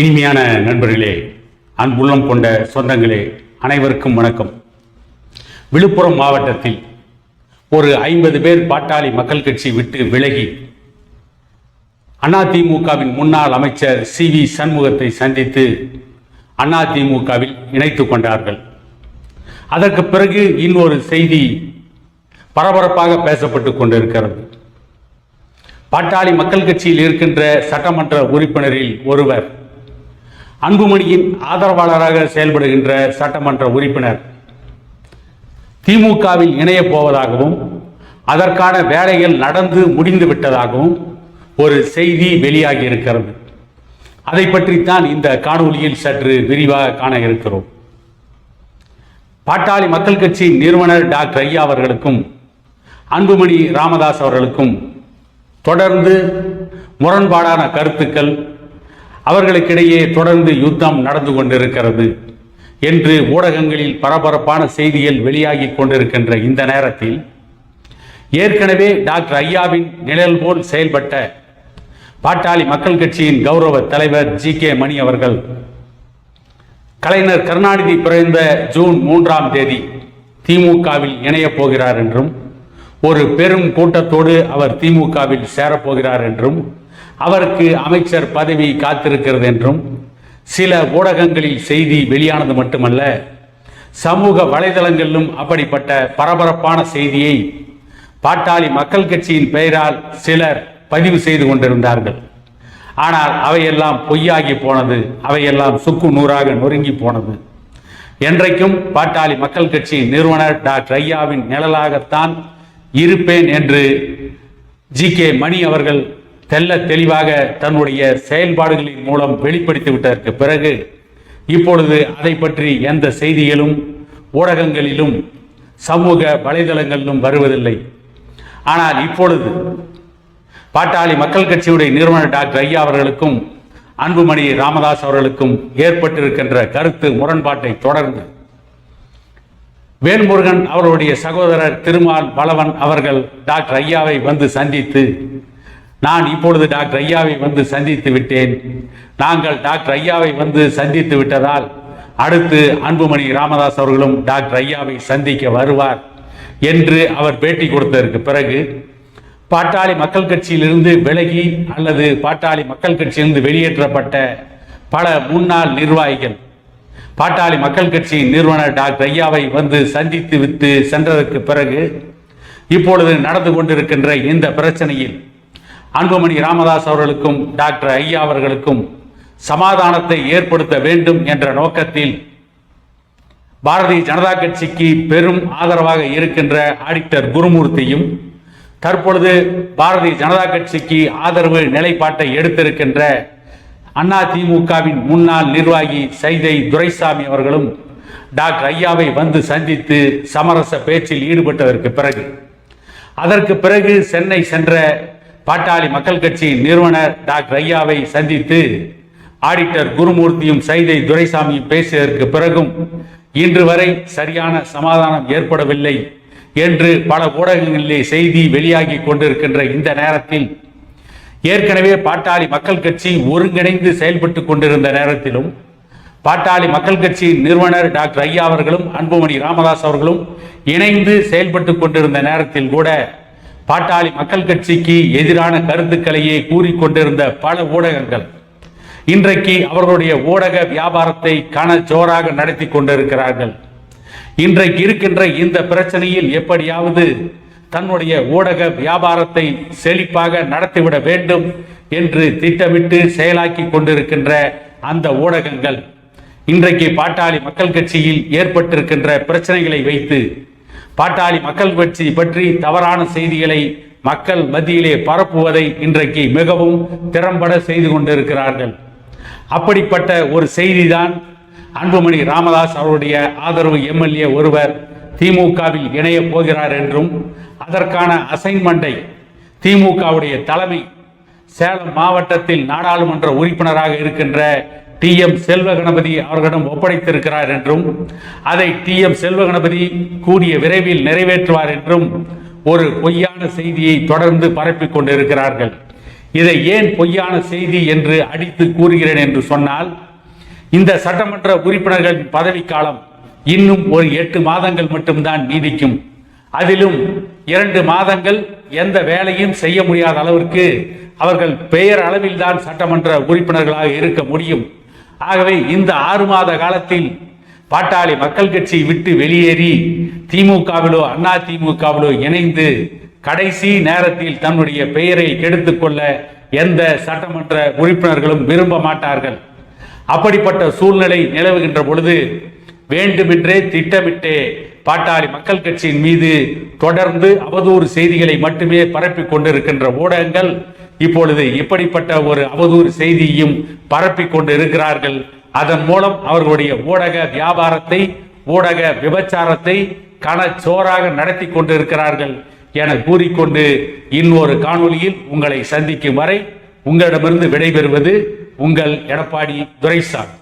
இனிமையான நண்பர்களே அன்புள்ளம் கொண்ட சொந்தங்களே அனைவருக்கும் வணக்கம். விழுப்புரம் மாவட்டத்தில் ஒரு ஐம்பது பேர் பாட்டாளி மக்கள் கட்சி விட்டு விலகி அதிமுகவின் முன்னாள் அமைச்சர் சி வி சண்முகத்தை சந்தித்து அதிமுகவில் இணைத்துக் கொண்டார்கள். அதற்கு பிறகு இன்னொரு செய்தி பரபரப்பாக பேசப்பட்டு கொண்டிருக்கிறது. பாட்டாளி மக்கள் கட்சியில் இருக்கின்ற சட்டமன்ற உறுப்பினரில் ஒருவர் அன்புமணியின் ஆதரவாளராக செயல்படுகின்ற சட்டமன்ற உறுப்பினர் திமுகவில் இணையப் போவதாகவும் அதற்கான வேலைகள் நடந்து முடிந்து விட்டதாகவும் ஒரு செய்தி வெளியாகி இருக்கிறது அதை பற்றித்தான் இந்த காணொளியில் சற்று விரிவாக காண இருக்கிறோம். பாட்டாளி மக்கள் கட்சி நிறுவனர் டாக்டர் ஐயா அவர்களுக்கும் அன்புமணி ராமதாஸ் அவர்களுக்கும் தொடர்ந்து முரண்பாடான கருத்துக்கள் அவர்களுக்கிடையே தொடர்ந்து யுத்தம் நடந்து கொண்டிருக்கிறது. என்று ஊடகங்களில் பரபரப்பான செய்திகள் வெளியாகி கொண்டிருக்கின்ற இந்த நேரத்தில் ஏற்கனவே டாக்டர் ஐயாவின் நிழல் போல் செயல்பட்ட பாட்டாளி மக்கள் கட்சியின் கௌரவ தலைவர் ஜி கே மணி அவர்கள் கலைஞர் கருணாநிதி பிறந்த ஜூன் மூன்றாம் தேதி திமுகவில் இணையப் போகிறார் என்றும் ஒரு பெரும் கூட்டத்தோடு அவர் திமுகவில் சேரப்போகிறார் என்றும் அவருக்கு அமைச்சர் பதவி காத்திருக்கிறது என்றும் சில ஊடகங்களில் செய்தி வெளியானது மட்டுமல்ல சமூக வலைதளங்களிலும் அப்படிப்பட்ட பரபரப்பான செய்தியை பாட்டாளி மக்கள் கட்சியின் பெயரால் சிலர் பதிவு செய்து கொண்டிருந்தார்கள். ஆனால் அவையெல்லாம் பொய்யாகி போனது அவையெல்லாம் சுக்கு நூறாக நொறுங்கி போனது. என்றைக்கும் பாட்டாளி மக்கள் கட்சி நிறுவனர் டாக்டர் ஐயாவின் நிழலாகத்தான் இருப்பேன் என்று ஜி கே மணி அவர்கள் தெல்ல தெளிவாக தன்னுடைய செயல்பாடுகளின் மூலம் வெளிப்படுத்தி விட்டதற்கு பிறகு இப்பொழுது அதை பற்றி எந்த செய்திகளும் ஊடகங்களிலும் சமூக வலைதளங்களிலும் வருவதில்லை. ஆனால் இப்பொழுது பாட்டாளி மக்கள் கட்சியுடைய நிறுவனர் டாக்டர் ஐயா அவர்களுக்கும் அன்புமணி ராமதாஸ் அவர்களுக்கும் ஏற்பட்டிருக்கின்ற கருத்து முரண்பாட்டை தொடர்ந்து வேல்முருகன் அவருடைய சகோதரர் திருமால் பலவன் அவர்கள் டாக்டர் ஐயாவை வந்து சந்தித்து நான் இப்பொழுது டாக்டர் ஐயாவை வந்து சந்தித்து விட்டேன். நாங்கள் டாக்டர் ஐயாவை வந்து சந்தித்து விட்டதால் அடுத்து அன்புமணி ராமதாஸ் அவர்களும் டாக்டர் ஐயாவை சந்திக்க வருவார் என்று அவர் பேட்டி கொடுத்ததற்கு பிறகு பாட்டாளி மக்கள் கட்சியிலிருந்து விலகி அல்லது பாட்டாளி மக்கள் கட்சியிலிருந்து வெளியேற்றப்பட்ட பல முன்னாள் நிர்வாகிகள் பாட்டாளி மக்கள் கட்சி நிறுவனர் டாக்டர் ஐயாவை வந்து சந்தித்து விட்டு சென்றதற்கு பிறகு இப்பொழுது நடந்து கொண்டிருக்கின்ற இந்த பிரச்சனையில் அன்புமணி ராமதாஸ் அவர்களுக்கும் டாக்டர் ஐயா அவர்களுக்கும் சமாதானத்தை ஏற்படுத்த வேண்டும் என்ற நோக்கத்தில் பாரதிய ஜனதா கட்சிக்கு பெரும் ஆதரவாக இருக்கின்ற ஆடிட்டர் குருமூர்த்தியும் தற்பொழுது பாரதிய ஜனதா கட்சிக்கு ஆதரவு நிலைப்பாட்டை எடுத்திருக்கின்ற அண்ணா திமுகவின் முன்னாள் நிர்வாகி சைதை துரைசாமி அவர்களும் டாக்டர் ஐயாவை வந்து சந்தித்து சமரச பேச்சில் ஈடுபட்டதற்கு பிறகு. அதற்கு பிறகு சென்னை சென்ற பாட்டாளி மக்கள் கட்சியின் நிறுவனர் டாக்டர் ஐயாவை சந்தித்து ஆடிட்டர் குருமூர்த்தியும் சைதை துரைசாமியும் பேசியதற்கு பிறகும் இன்று வரை சரியான சமாதானம் ஏற்படவில்லை என்று பல ஊடகங்களிலே செய்தி வெளியாகி கொண்டிருக்கின்ற இந்த நேரத்தில் ஏற்கனவே பாட்டாளி மக்கள் கட்சி ஒருங்கிணைந்து செயல்பட்டு கொண்டிருந்த நேரத்திலும் பாட்டாளி மக்கள் கட்சியின் நிறுவனர் டாக்டர் ஐயா அவர்களும் அன்புமணி ராமதாஸ் அவர்களும் இணைந்து செயல்பட்டு கொண்டிருந்த நேரத்தில் கூட பாட்டாளி மக்கள் கட்சிக்கு எதிரான கருத்துக்களையே கூறிக்கொண்டிருந்த பல ஊடகங்கள் இன்றைக்கு அவர்களுடைய ஊடக வியாபாரத்தை கன ஜோராக நடத்தி கொண்டிருக்கிறார்கள். இன்றைக்கு இருக்கின்ற இந்த பிரச்சனையில் எப்படியாவது தன்னுடைய ஊடக வியாபாரத்தை செழிப்பாக நடத்திவிட வேண்டும் என்று திட்டமிட்டு செயலாக்கி கொண்டிருக்கின்ற அந்த ஊடகங்கள் இன்றைக்கு பாட்டாளி மக்கள் கட்சியில் ஏற்பட்டிருக்கின்ற பிரச்சனைகளை வைத்து பாட்டாளி மக்கள் கட்சி பற்றி தவறான செய்திகளை மக்கள் மத்தியிலே பரப்புவதை இன்றைக்கு மிகவும் திறம்பட செய்து கொண்டிருக்கிறார்கள். அப்படிப்பட்ட ஒரு செய்திதான் அன்புமணி ராமதாஸ் அவருடைய ஆதரவு எம்எல்ஏ ஒருவர் திமுகவில் இணையப் போகிறார் என்றும் அதற்கான அசைன்மெண்டை திமுகவுடைய தலைமை சேலம் மாவட்டத்தில் நாடாளுமன்ற உறுப்பினராக இருக்கின்ற டி எம் செல்வ கணபதி அவர்களிடம் ஒப்படைத்திருக்கிறார் என்றும் அதை டி எம் செல்வ கணபதி கூடிய விரைவில் நிறைவேற்றுவார் என்றும் ஒரு பொய்யான செய்தியை தொடர்ந்து பரப்பிக் கொண்டிருக்கிறார்கள். இதை ஏன் பொய்யான செய்தி என்று அடித்து கூறுகிறேன் என்று சொன்னால் இந்த சட்டமன்ற உறுப்பினர்களின் பதவிக்காலம் இன்னும் ஒரு எட்டு மாதங்கள் மட்டும்தான் நீடிக்கும். அதிலும் இரண்டு மாதங்கள் எந்த வேலையும் செய்ய முடியாத அளவிற்கு அவர்கள் பெயர் அளவில்தான் சட்டமன்ற உறுப்பினர்களாக இருக்க முடியும். ஆகவே இந்த ஆறு மாத காலத்தில் பாட்டாளி மக்கள் கட்சி விட்டு வெளியேறி திமுகவிலோ அண்ணா திமுகவிலோ இணைந்து கடைசி நேரத்தில் தன்னுடைய பெயரை கெடுத்துக்கொள்ள எந்த சட்டமன்ற உறுப்பினர்களும் விரும்ப மாட்டார்கள். அப்படிப்பட்ட சூழ்நிலை நிலவுகின்ற பொழுது வேண்டுமென்றே திட்டமிட்டே பாட்டாளி மக்கள் கட்சியின் மீது தொடர்ந்து அவதூறு செய்திகளை மட்டுமே பரப்பிக் கொண்டிருக்கின்ற ஊடகங்கள் இப்பொழுது இப்படிப்பட்ட ஒரு அவதூறு செய்தியையும் பரப்பிக் கொண்டு இருக்கிறார்கள் அதன் மூலம் அவர்களுடைய ஊடக வியாபாரத்தை ஊடக விபச்சாரத்தை கனச்சோராக நடத்தி கொண்டிருக்கிறார்கள் என கூறிக்கொண்டு இன்னொரு காணொலியில் உங்களை சந்திக்கும் வரை உங்களிடமிருந்து விடைபெறுவது உங்கள் எடப்பாடி துரைசாமி.